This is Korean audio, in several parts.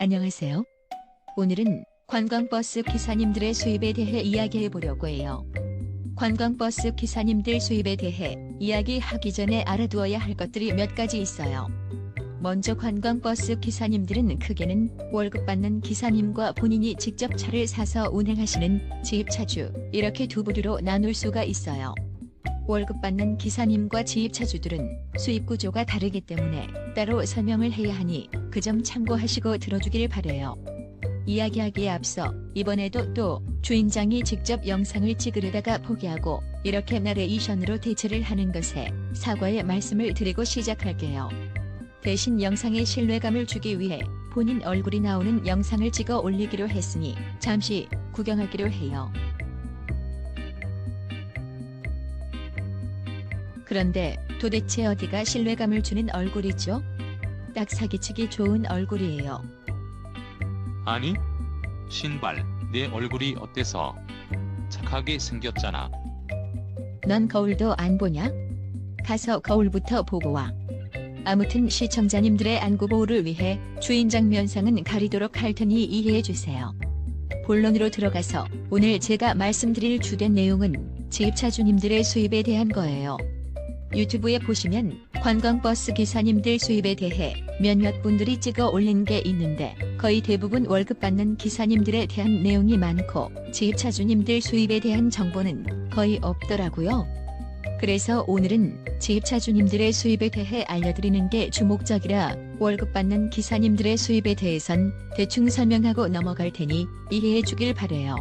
안녕하세요. 오늘은 관광버스 기사님들의 수입에 대해 이야기해 보려고 해요. 관광버스 기사님들 수입에 대해 이야기하기 전에 알아두어야 할 것들이 몇 가지 있어요. 먼저 관광버스 기사님들은 크게는 월급 받는 기사님과 본인이 직접 차를 사서 운행하시는 지입차주 이렇게 두 부류로 나눌 수가 있어요. 월급 받는 기사님과 지입차주들은 수입 구조가 다르기 때문에 따로 설명을 해야 하니 그 점 참고하시고 들어주길 바래요. 이야기하기에 앞서 이번에도 또 주인장이 직접 영상을 찍으려다가 포기하고 이렇게 나레이션으로 대체를 하는 것에 사과의 말씀을 드리고 시작할게요. 대신 영상에 신뢰감을 주기 위해 본인 얼굴이 나오는 영상을 찍어 올리기로 했으니 잠시 구경하기로 해요. 그런데 도대체 어디가 신뢰감을 주는 얼굴이죠? 딱 사기치기 좋은 얼굴이에요. 아니? 신발, 내 얼굴이 어때서? 착하게 생겼잖아. 넌 거울도 안 보냐? 가서 거울부터 보고 와. 아무튼 시청자님들의 안구 보호를 위해 주인장 면상은 가리도록 할 테니 이해해 주세요. 본론으로 들어가서 오늘 제가 말씀드릴 주된 내용은 지입차주님들의 수입에 대한 거예요. 유튜브에 보시면 관광버스 기사님들 수입에 대해 몇몇 분들이 찍어 올린 게 있는데 거의 대부분 월급 받는 기사님들에 대한 내용이 많고 지입차주님들 수입에 대한 정보는 거의 없더라고요. 그래서 오늘은 지입차주님들의 수입에 대해 알려드리는 게 주목적이라 월급 받는 기사님들의 수입에 대해선 대충 설명하고 넘어갈 테니 이해해 주길 바래요.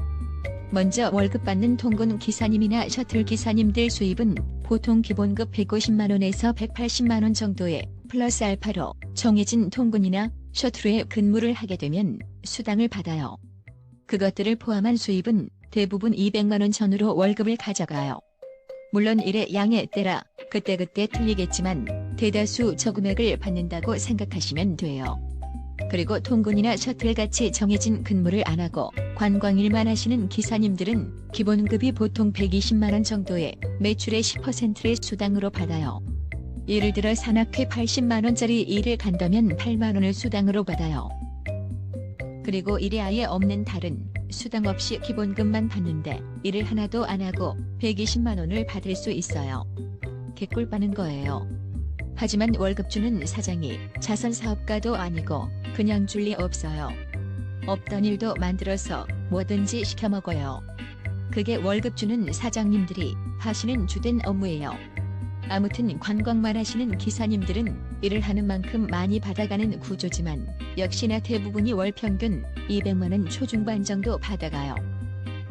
먼저 월급 받는 통근 기사님이나 셔틀 기사님들 수입은 보통 기본급 150만원에서 180만원 정도에 플러스 알파로 정해진 통근이나 셔틀에 근무를 하게 되면 수당을 받아요. 그것들을 포함한 수입은 대부분 200만원 전후로 월급을 가져가요. 물론 일의 양에 따라 그때그때 틀리겠지만 대다수 저 금액을 받는다고 생각하시면 돼요. 그리고 통근이나 셔틀같이 정해진 근무를 안 하고 관광 일만 하시는 기사님들은 기본급이 보통 120만원 정도의 매출의 10%를 수당으로 받아요. 예를 들어 산악회 80만원짜리 일을 간다면 8만원을 수당으로 받아요. 그리고 일이 아예 없는 달은 수당 없이 기본급만 받는데 일을 하나도 안 하고 120만원을 받을 수 있어요. 개꿀 빠는 거예요. 하지만 월급 주는 사장이 자선 사업가도 아니고 그냥 줄 리 없어요. 없던 일도 만들어서 뭐든지 시켜 먹어요. 그게 월급 주는 사장님들이 하시는 주된 업무예요. 아무튼 관광만 하시는 기사님들은 일을 하는 만큼 많이 받아가는 구조지만 역시나 대부분이 월 평균 200만원 초중반 정도 받아가요.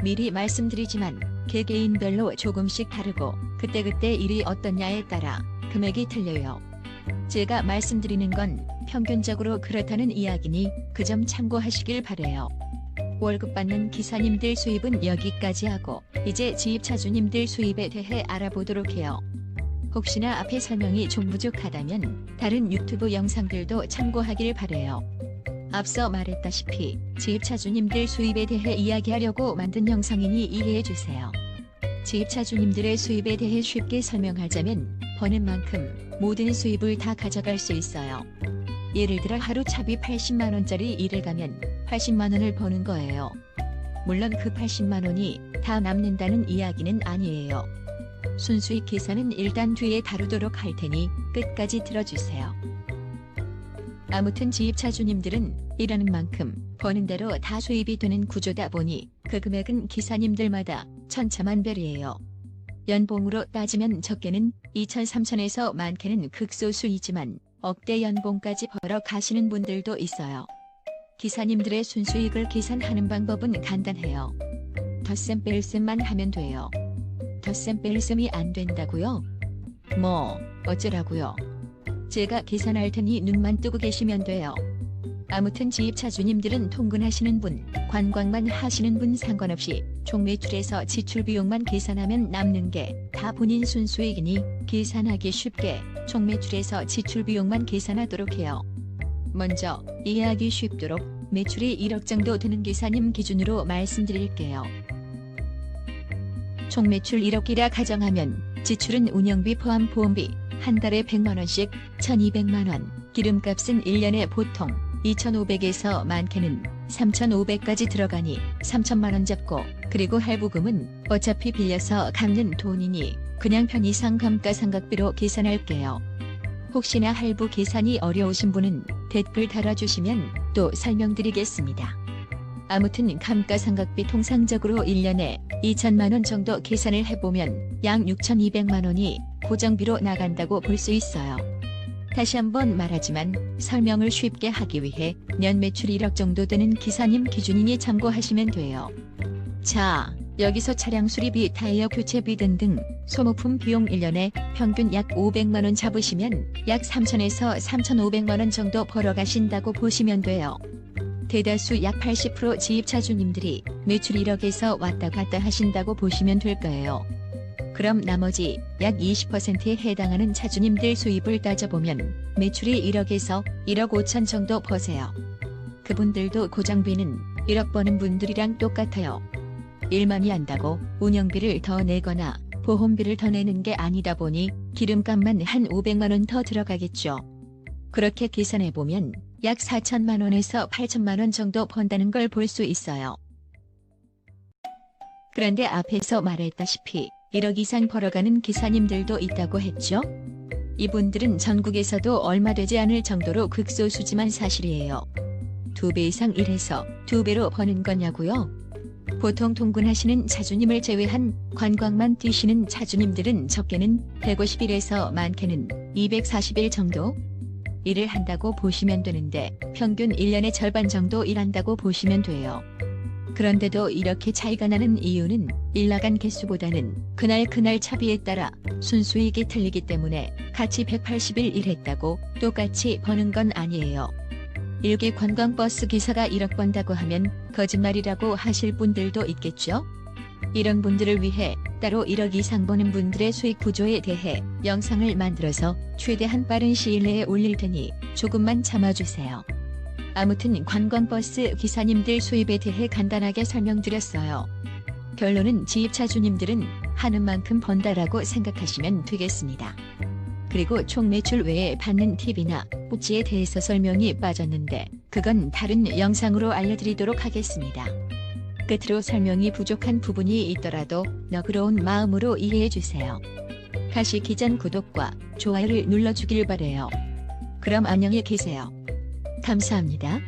미리 말씀드리지만 개개인별로 조금씩 다르고 그때그때 일이 어떻냐에 따라 금액이 틀려요. 제가 말씀드리는 건 평균적으로 그렇다는 이야기니 그 점 참고하시길 바래요. 월급 받는 기사님들 수입은 여기까지 하고 이제 지입차주님들 수입에 대해 알아보도록 해요. 혹시나 앞에 설명이 좀 부족하다면 다른 유튜브 영상들도 참고하길 바래요. 앞서 말했다시피 지입차주님들 수입에 대해 이야기하려고 만든 영상이니 이해해 주세요. 지입차주님들의 수입에 대해 쉽게 설명하자면 버는 만큼 모든 수입을 다 가져갈 수 있어요. 예를 들어 하루 차비 80만원짜리 일을 가면 80만원을 버는 거예요. 물론 그 80만원이 다 남는다는 이야기는 아니에요. 순수익 계산은 일단 뒤에 다루도록 할 테니 끝까지 들어주세요. 아무튼 지입차주님들은 일하는 만큼 버는 대로 다 수입이 되는 구조다 보니 그 금액은 기사님들마다 천차만별이에요. 연봉으로 따지면 적게는 2천 3천에서 많게는 극소수이지만 억대 연봉까지 벌어 가시는 분들도 있어요. 기사님들의 순수익을 계산하는 방법은 간단해요. 덧셈 뺄셈만 하면 돼요. 덧셈 뺄셈이 안 된다고요? 뭐 어쩌라고요? 제가 계산할 테니 눈만 뜨고 계시면 돼요. 아무튼 지입차 주님들은 통근하시는 분, 관광만 하시는 분 상관없이 총 매출에서 지출 비용만 계산하면 남는 게 다 본인 순수익이니 계산하기 쉽게 총 매출에서 지출 비용만 계산하도록 해요. 먼저 이해하기 쉽도록 매출이 1억 정도 되는 기사님 기준으로 말씀드릴게요. 총 매출 1억이라 가정하면 지출은 운영비 포함 보험비 한 달에 100만원씩 1200만원, 기름값은 1년에 보통 2,500에서 많게는 3,500까지 들어가니 3천만 원 잡고 그리고 할부금은 어차피 빌려서 갚는 돈이니 그냥 편의상 감가상각비로 계산할게요. 혹시나 할부 계산이 어려우신 분은 댓글 달아주시면 또 설명드리겠습니다. 아무튼 감가상각비 통상적으로 1년에 2천만 원 정도 계산을 해보면 약 6,200만 원이 고정비로 나간다고 볼 수 있어요. 다시 한번 말하지만 설명을 쉽게 하기 위해 년 매출 1억 정도 되는 기사님 기준이니 참고하시면 돼요. 자, 여기서 차량 수리비, 타이어 교체비 등등 소모품 비용 1년에 평균 약 500만 원 잡으시면 약 3천에서 3,500만 원 정도 벌어가신다고 보시면 돼요. 대다수 약 80% 지입차주님들이 매출 1억에서 왔다 갔다 하신다고 보시면 될 거예요. 그럼 나머지 약 20%에 해당하는 차주님들 수입을 따져보면 매출이 1억에서 1억 5천 정도 버세요. 그분들도 고정비는 1억 버는 분들이랑 똑같아요. 일만이 한다고 운영비를 더 내거나 보험비를 더 내는 게 아니다 보니 기름값만 한 500만 원 더 들어가겠죠. 그렇게 계산해 보면 약 4천만 원에서 8천만 원 정도 번다는 걸 볼 수 있어요. 그런데 앞에서 말했다시피 1억 이상 벌어가는 기사님들도 있다고 했죠? 이분들은 전국에서도 얼마 되지 않을 정도로 극소수지만 사실이에요. 두 배 이상 일해서 두 배로 버는 거냐고요? 보통 통근하시는 차주님을 제외한 관광만 뛰시는 차주님들은 적게는 150일에서 많게는 240일 정도 일을 한다고 보시면 되는데 평균 1년의 절반 정도 일한다고 보시면 돼요. 그런데도 이렇게 차이가 나는 이유는 일 나간 개수보다는 그날 그날 차비에 따라 순수익이 틀리기 때문에 같이 180일 일했다고 똑같이 버는 건 아니에요. 일개 관광버스 기사가 1억 번다고 하면 거짓말이라고 하실 분들도 있겠죠? 이런 분들을 위해 따로 1억 이상 버는 분들의 수익 구조에 대해 영상을 만들어서 최대한 빠른 시일 내에 올릴 테니 조금만 참아주세요. 아무튼 관광버스 기사님들 수입에 대해 간단하게 설명드렸어요. 결론은 지입차주님들은 하는 만큼 번다라고 생각하시면 되겠습니다. 그리고 총 매출 외에 받는 팁이나 복지에 대해서 설명이 빠졌는데 그건 다른 영상으로 알려드리도록 하겠습니다. 끝으로 설명이 부족한 부분이 있더라도 너그러운 마음으로 이해해주세요. 가시 기전 구독과 좋아요를 눌러주길 바래요. 그럼 안녕히 계세요. 감사합니다.